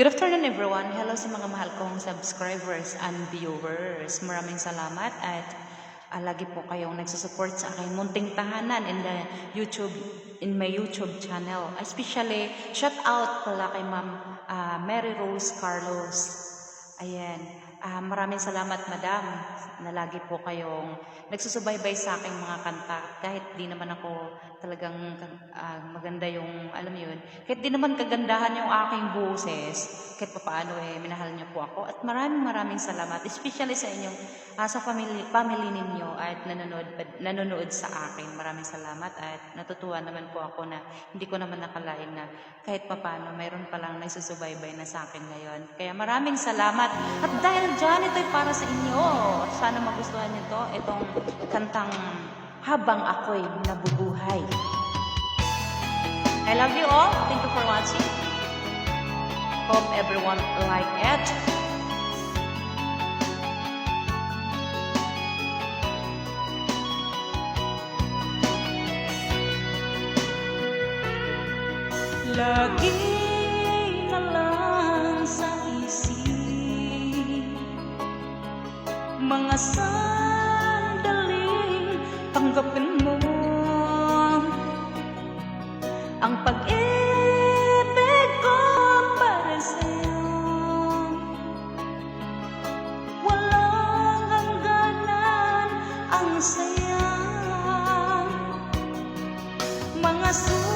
Good afternoon everyone. Hello sa mga mahal kong subscribers and viewers. Maraming salamat at ah, lagi po kayong nagsusupport sa aking munting tahanan in the YouTube in my YouTube channel. Especially shout out pala kay Ma'am ah, Mary Rose Carlos. Ayan. Ah, maraming salamat madam na lagi po kayong nagsusubaybay sa aking mga kanta. Kahit di naman ako talagang ah, maganda yung alam mo yun kahit di naman kagandahan yung aking boses kahit papaano eh minahal niyo po ako. At maraming maraming salamat especially sa inyong ah, sa family family ninyo at nanonood nanonood sa akin. Maraming salamat at natutuwa naman po ako na hindi ko naman nakalain na kahit papaano mayroon palang nagsusubaybay na sa akin ngayon. Kaya maraming salamat. At dahil dyan ito'y para sa inyo sana magustuhan niyo to itong kantang habang ako'y nabubuhay I love you all. Thank you for watching. Hope everyone like it. Lagi Mga sandaling tanggapin mo. Ang pag-ibig ko para sa'yo. Walang hangganan ang saya. Mga sumpahan,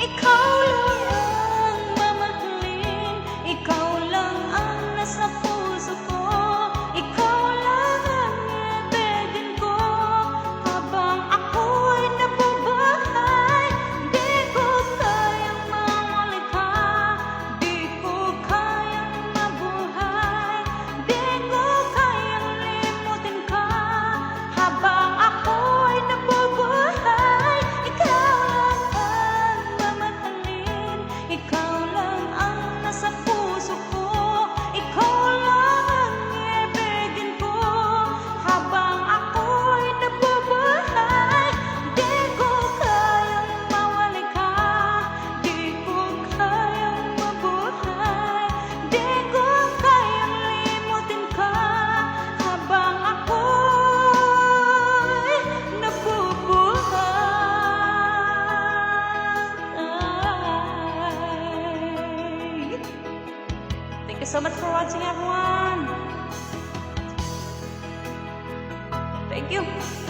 It comes Thank you so much for watching, everyone. Thank you.